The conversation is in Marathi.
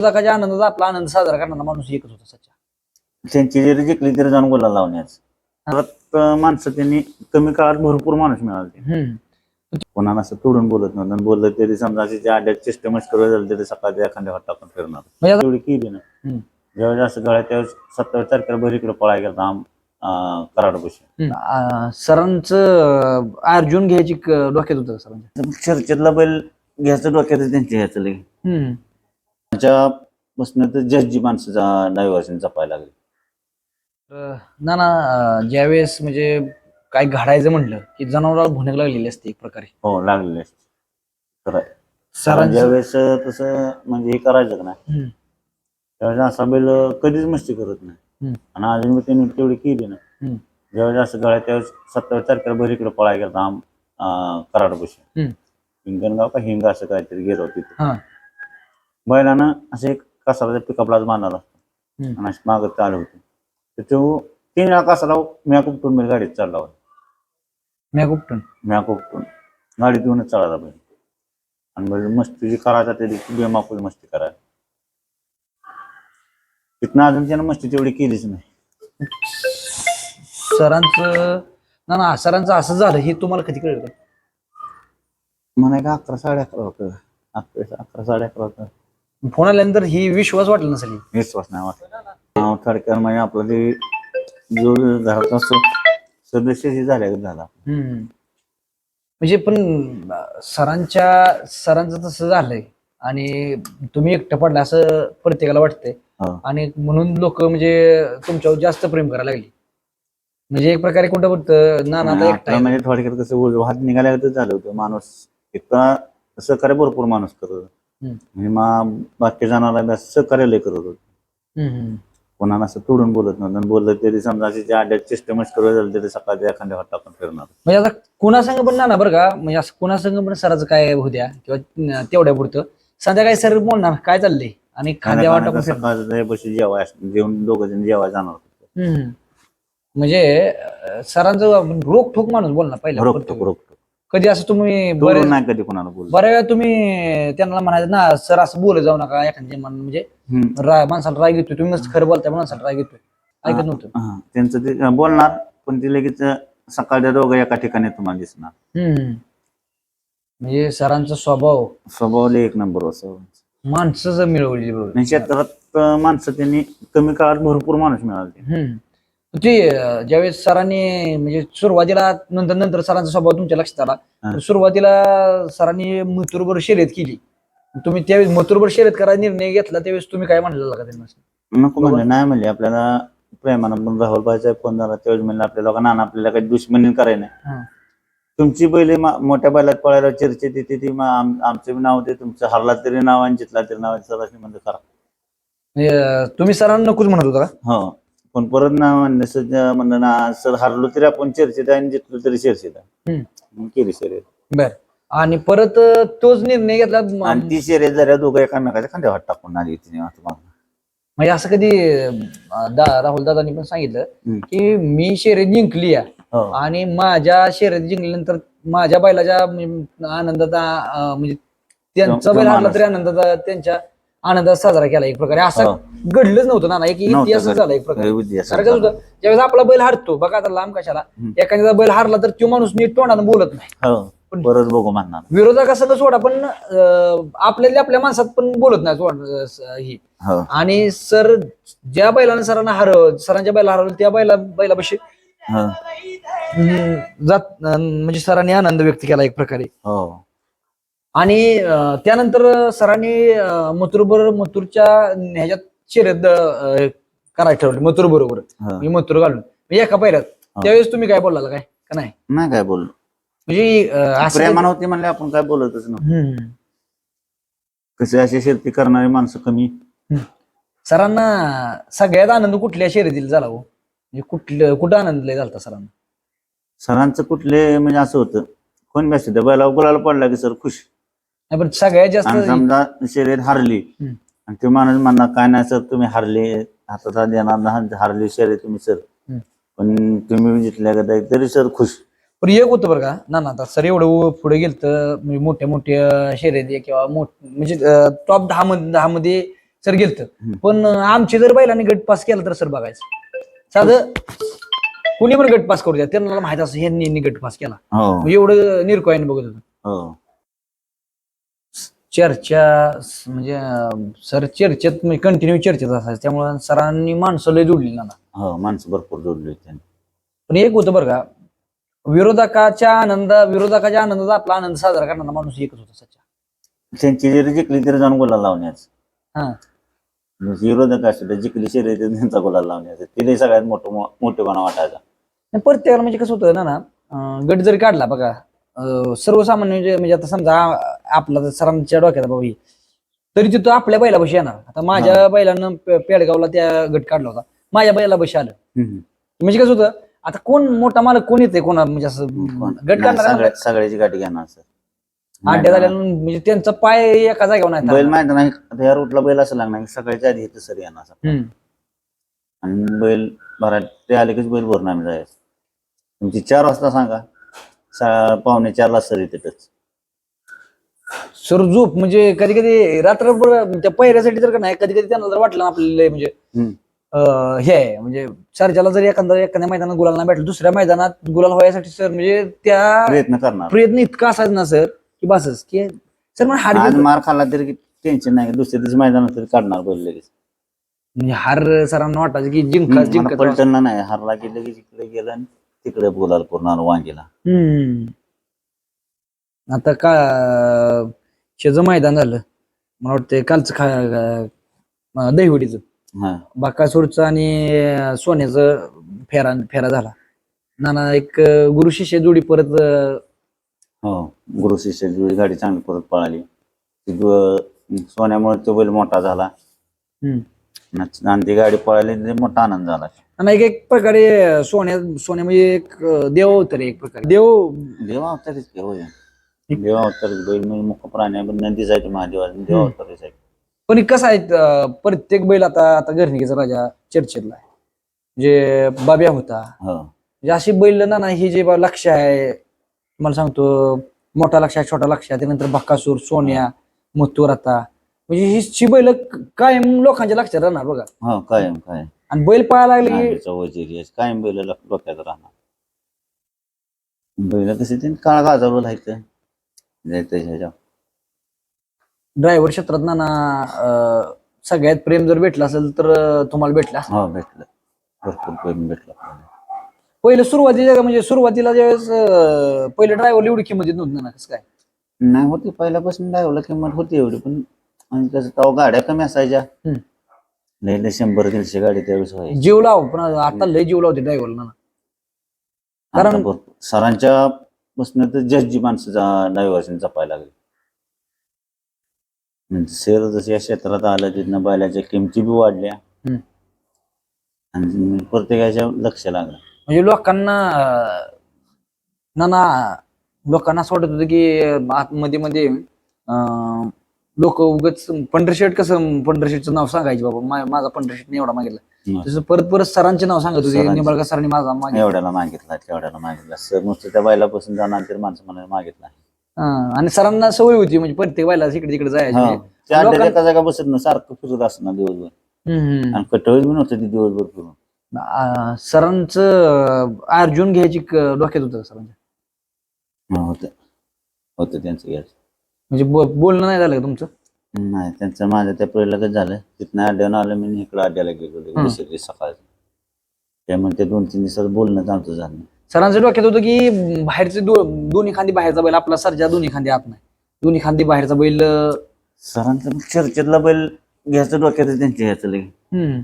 जगाच्या आनंदाचा आपला आनंद साजरा करणारा माणूस एकच होता सच्चा. त्यांची जरी जिंकली तरी जाऊन गोला लावण्याच. परत अं, माणसं त्यांनी कमी काळात भरपूर माणूस मिळाले. हम्म. कोणाला असं तोडून बोलत नव्हतं. आणि बोललं तरी समजा अशी ज्या आड्यात चेष्ट मस्त झालं तरी सकाळच्या एखाद्या वाट टाकून फिरणार. आता- तेवढी केली ना. हम्म. ज्यावेळेस असं गळ्यात त्यावेळेस सत्तावीस तारखेला भर इकडे पळाय गेला आम अं, कराडपाशी हम्म. आ, सरांचं अर्जुन घ्यायची क- डोक्यात होतं का सरांच्या? चर्चेतला बैल घ्यायचं डोक्यात त्यांच्या ह्याचं लगे हम्म. त्याच्या बसण्यात तर जसजी माणसं डायव्हर्शन जपायला लागली ना ना अं, ज्यावेळेस म्हणजे काय घडायचं म्हटलं की जनावराला भुणक लागलेली असते एक प्रकारे हो लागलेले आहे. सरांचं ज्यावेळेस तसं म्हणजे हे करायचं का नाही हम्म. त्यावेळेस असा बैल कधीच मस्ती करत नाही हम्म. आणि अजून मी त्यांनी तेवढी केली ना हम्म. ज्यावेळेस असं गळ्यात त्यावेळेस सत्तावीस तारखेला भर इकडे पळाय गेला आम अं, कराडपाशी हम्म. हिंगणगाव का हिंग असं काहीतरी गेलो तिथे हा बैलानं असे एक कसाराच्या पिकअपलाच बांधला हम्म. आणि अशी मागत चालू होती. तर तो तीन वेळा कसाला म्या कुपटून बैल गाडीत चालला होता. मी कुठून म्या कुपटून. गाडीत येऊनच चालला बैल. आणि बैल मस्ती जी करायचा तरी बेमाकूल मस्ती करायला. तिथनं अजून त्यानं मस्ती तेवढी केलीच नाही. सरांचं ना ना सरांचं असं झालं हे तुम्हाला कधी कळलं? का? मला एक अकरा साडे अकरा होतं. अकरा अकरा साडे अकरा होतं. फोन आल्यानंतर ही विश्वास वाटला नसेल? विश्वास नाही वाटला. थडक्यावर म्हणजे आपलं ते जो घराचा सदस्य झाल्या झाला. म्हणजे पण सरांच्या सरांचं तसं झालंय. आणि तुम्ही एकटं पडला असं प्रत्येकाला वाटतंय. हो. आणि म्हणून लोक म्हणजे तुमच्यावर जास्त प्रेम करायला लागली. म्हणजे एक प्रकारे कोणतं बोलतं ना ना एकटा. म्हणजे थोडक्यात कसं हात निघाल्यागतच झालं होतं माणूस. इतका सहकार्य भरपूर माणूस करत होता. हम्म. म्हणजे बाकी जणांना सहकार्य लय करत होत. कोणाला असं तोडून बोलत नव्हतं आणि बोललं तरी समजा ज्या आड्यात चेष्ट मस्त करत झालं तरी सकाळच्या एखाद्या वाट टाकून फिरणार म्हणजे आता कुणासंग पण ना ना बरं का म्हणजे असं कुणासंग पण सराचं काय होऊ द्या किंवा तेवढ्या पुरतं संध्याकाळी सर बोलणार काय चाललंय आणि खांद्या वाटा सकाळच्या जेवाय जेवण दोघं जण जेवाय जाणार होते. म्हणजे सरांचं रोखोक माणूस बोलणार रोखतो प्रत्येक- रोखतो कधी असं तुम्ही बोलून नाही कधी कोणाला बोललो बऱ्या वेळा तुम्ही त्यांना म्हणायचं ना सर असं बोलत जाऊ नका एखाद्या मान- म्हणजे हम्म. रा- माणसाला राग येतोय. तुम्ही खरं बोलताय माणसाला राग येतोय. ऐकत नव्हतं. हा, त्यांचं ते बोलणार पण ते लगेच सकाळच्या दोघं एका ठिकाणी तुम्हाला दिसणार. हम्म. म्हणजे सरांचा स्वभाव. स्वभाव एक नंबर असं माणसं मिळवली बरोबर आणि क्षेत्रात अं, माणसं त्यांनी कमी काळात भरपूर माणूस मिळाले. हम्म. ते ज्यावेळेस सरांनी म्हणजे सुरुवातीला नंतर नंतर सरांचा स्वभाव तुमच्या लक्षात आला. तर सुरुवातीला सरांनी मथुरभर शर्यत केली. तुम्ही त्यावेळेस मथुरभर शर्यत करायचा निर्णय घेतला त्यावेळेस तुम्ही काय म्हणलेला का त्यांना? नको म्हणले नाही म्हणले आपल्याला प्रेमानं पण राहुल बाईचा फोन झाला त्यावेळेस म्हणले आपल्या लोकांना ना आपल्याला काही दुश्मनी करायला नाही. तुमची बैले मा- मोठ्या बैलात पळायला चर्चेत येते ती आमचं नाव ते तुमचं हरला तरी नाव आणि जितला तरी नाव सरासरी म्हणलं करा म्हणजे, तुम्ही सरांना नकोच म्हणत होता का? हो. पण परत ना म्हणलं सर म्हणलं ना सर हरलो तरी आपण चर्चेत आहे आणि जितलो तरी चर्चेत आहे हम्म. मग केली शर्यत बर आणि परत तोच निर्णय घेतला आणि ती शर्यत झाल्या दोघं एकामेकाच्या खांद्यावर हात टाकून आली तिने. म्हणजे असं कधी राहुल दादांनी पण सांगितलं. की मी शर्यत जिंकली आहे हो आणि माझ्या शर्यत जिंकल्यानंतर माझ्या बैलाच्या म्हणजे आनंदाचा म्हणजे त्यांचा बैल हारला तरी आनंदाचा त्यांच्या आनंदात साजरा केला एक प्रकारे असं हो. घडलंच नव्हतं ना एक नव्हतं घडलं. झाला एक प्रकारे. विद्या कारण कसं होतं ज्यावेळेस आपला बैल हारतो बघा आता लांब कशाला. एखाद्याचा बैल हारला तर तो माणूस नीट तोंडानं बोलत नाही. हो पण- परत बघू म्हणणार. सोडा पण अं, आपल्याला आपल्या माणसात पण बोलत नाही तोंड- अं, स- ही. हो. आणि सर ज्या बैलानं सरांना हरव सरांच्या बैला हरवलं त्या बैला बैलापाशी हो. हम्म, जात अं, म्हणजे सरांनी आनंद व्यक्त केला एक प्रकारे. हो. आणि अं, त्यानंतर सरांनी अं, मथुरबर मथुरच्या ह्याच्यात शर्यत अं, करायला ठरवली. मथुर बरोबर. हो. मी मथुर घालून. म्हणजे एका पैऱ्यात त्यावेळेस तुम्ही काय बोलला काय? का नाही? नाही काय बोललो. म्हणजे अं, असं प्रेमान होती म्हणले आपण काय बोलतच ना हम्म. कसे अशी शेती करणारी माणसं कमी. सरांना सगळ्यात आनंद कुठल्या शर्यतीला झाला हो? म्हणजे कुठलं कुठं आनंद लय झाला सरांना? सरांचं कुठले म्हणजे असं होतं. कोण बी असते बैला गुलाला पडला की सर खुश. नाही पण सगळ्यात आणि जास्त समजा शर्यत हारली. हम्म. आणि ते माणूस म्हणणार काय नाही सर तुम्ही हारले हातात हात देणार नाही, हारली शर्यत तुम्ही सर. पण तुम्ही जितल्या का तरी सर खुश. पण एक होतं बरं का ना ना आता सर एवढं पुढे गेलं तर म्हणजे मोठ्या मोठ्या शर्यती किंवा मोठ म्हणजे टॉप दहा मध्ये दहा मध्ये सर गेलत. पण आमचे जर बैलांनी गट पास केला तर सर बघायचं. साधं कुणी पण गट पास करू द्या त्यांना माहीत असं ह्यांनी यांनी गट पास केला. हो. एवढं निर्कोयाने बघत होतं. हो. चर्चा स- म्हणजे अं, सर चर्चेत म्हणजे कंटिन्यू चर्चेत असायचं. त्यामुळे सरांनी माणसं लय जोडली ना हो माणसं भरपूर जोडली होती त्यांनी. पण एक होतं बरं का विरोधकाच्या आनंद विरोधकाच्या आनंदाचा आपला आनंद साजरा करणारा माणूस एकच होता सच्चा. त्यांची जरी जिंकली तरी जाऊन गुलाल लावण्याच. हा. विरोधक असू द्या जिंकली शर्यत त्यांचा गुलाल लावण्याचं. तिला सगळ्यात मोठं मोठेपणा वाटायचा. आणि प्रत्येकाला म्हणजे कसं होतं ना ना अं, गट जरी काढला बघा सर्वसामान्य म्हणजे म्हणजे आता समजा आपला जर सरांच्या डोक्यात बाबा ही, तरी तिथं आपल्या बैलापाशी येणार. आता माझ्या बैलानं पे- पेडगावला त्या गट काढला होता. माझ्या बैलापाशी आलं. हम्म. म्हणजे कसं होतं आता कोण मोठा मालक कोण येते कोणा म्हणजे असं गट नाही, काढणार सगळ्या- सगळ्याची गाठी घेणार सर. आड्या झाल्या म्हणजे त्यांचा पाय एका जागेवर नाही बैल. माहिती नाही आता या रूटला बैल असं लागणार की सकाळच्या आधी इथं सर येणार असं. हम्म. आणि बैल भरात ते आले की बैल भरून आम्ही जायचं. तुमची चार वाजता सांगा. सा- पावणे चारला सर येते सर झोप म्हणजे कधी कधी रात्रभर त्या पहिऱ्यासाठी जर का नाही कधी कधी त्यांना जर वाटलं ना आपल्याला म्हणजे हम्म. अं, हे आहे म्हणजे सरच्याला जर एखाद्या एखाद्या मैदानात गुलाल नाही भेटलं दुसऱ्या मैदानात गुलाल व्हायसाठी सर म्हणजे त्या प्रयत्न करणार. प्रयत्न इतका असायचा ना सर की बसच की सर मग हार आज मार खाल्ला तरी टेन्शन नाही दुसऱ्या दिवशी मैदानात तरी काढणार बैल लगेच. म्हणजे हार सरांना वाटायचं की जिंका हम्म, जिंकत मला पलटणला नाही हारला की लगेच इकडे गेला आणि तिकडे बोलायला पूर्ण वांगीला हम्म. आता का शेज मैदान झालं. मला वाटतं कालचं खा अं, दहिवडीचं. हा. बाकासूरचं आणि अं, सोन्याचं फेरा फेरा झाला. नाना एक अं, गुरु शिष्य जोडी परत अं, हो गुरु शिष्याची गाडी चांगली परत पळाली. ती गु- सोन्यामुळे तो बैल मोठा झाला. हम्म. आणि ती गाडी पळाली ते मोठा आनंद झाला. आणि एक एक प्रकारे सोन्या सोन्या म्हणजे एक अं, देव होतं रे एक प्रकारे. देव देवा अवतारीच की होय देवा अवतारीच बैल म्हणजे मुख प्राणी आहे, पण नंदी जायचे महादेवा देवा अवतारीच आहे पण कसं आहे अं, प्रत्येक बैल आता आता घरणिकेचा राजा चर्चेतला आहे. जे बाब्या होता. हो. म्हणजे अशी बैल ना ना हे जे बा लक्ष आहे तुम्हाला सांगतो मोठा लक्ष आहे छोटा लक्ष आहे त्यानंतर बक्कासूर सोन्या मुतूर आता. म्हणजे ही बैल कायम लोकांच्या लक्षात राहणार बघा. हो कायम काय आणि बैल पळायला लागले की नांदीचा वजीर यश कायम बैल डोक्यात राहणार. बैल कसे ते काळ गाजावलं आहे त्याच्या ड्रायव्हर क्षेत्रात ना अं, सगळ्यात प्रेम जर भेटलं असेल तर अं, तुम्हाला भेटलं. हो भेटलं. भरपूर प्रेम भेटलं आपल्याला. पहिलं सुरुवातीला म्हणजे सुरुवातीला ज्यावेळेस अं, पहिलं ड्रायव्हर एवढी किंमत येत नव्हती ना कसं काय? नाही होती. पहिल्यापासून डायवला किंमत होती एवढी पण आणि कसं तेव्हा गाड्या कमी असायच्या. हम्म. लय लय शंभर दीडशे गाडी त्यावेळेस व्हायची. जीव लाव पण आता लय जीव लावते ड्रायव्हरला ना आता कारण- भरपूर सरांच्या बसण्यात तर जस्ट जी माणसं ड्रायव्हर्सने जपायला लागली. म्हणजे शेर जसं या क्षेत्रात आलं तिथनं बैलाच्या किमती बी वाढल्या. हम्म. आणि प्रत्येकाच्या लक्ष लागलं. म्हणजे लोकांना अं, ना ना लोकांना असं वाटत होतं की अं, आतमध्ये मध्ये लोक उगच पंढरशेट कसं पंढरशेटचं नाव सांगायचे बाबा. मा- माझा पंढरशेटने एवढा मागितला. तसं परत परत सरांचे नाव सांगत होते सरांचे. निंबाळकर सरांनी माझा मागितला. एवढ्याला मागितला तेवढ्याला मागितला. सर नुसतं त्या बैलापासून जाणार तर माणसं मला मागितला. हा, आणि सरांना सवय होती म्हणजे प्रत्येक बायला इकडे तिकडे जायची. हा. त्या अड्ड्यात लोकां- एका जागा बसत ना सारखं फिरत असणार दिवसभर. हम्म, हम्म. आणि कटळी बी नव्हतं ती दिवसभर फिरून. आ, सरांचं अर्जुन घ्यायची क- डोक्यात होतं सरांच्या? होतं. होतं त्यांचं याच म्हणजे बो- बोलणं नाही झालं का तुमचं नाही त्यांचं माझं त्या पहिलं झालं तिथनं अड्ड्यानं आलं मी इकडं अड्ड्याला गेलो हम्म. दुसऱ्या दिवशी सकाळी त्यामुळे ते दोन तीन दिवसात बोलणं आमचं झालं नाही. सरांचं डोक्यात होतं की बाहेरचे दो- दोन्ही खांदी बाहेरचा बैल आपला सरच्या दोन्ही खांदी आत नाही दोन्ही खांदी बाहेरचा बैल अं, सरांचं चर्चेतला बैल घ्यायचं डोक्यात त्यांच्या घ्यायचं लगे हम्म.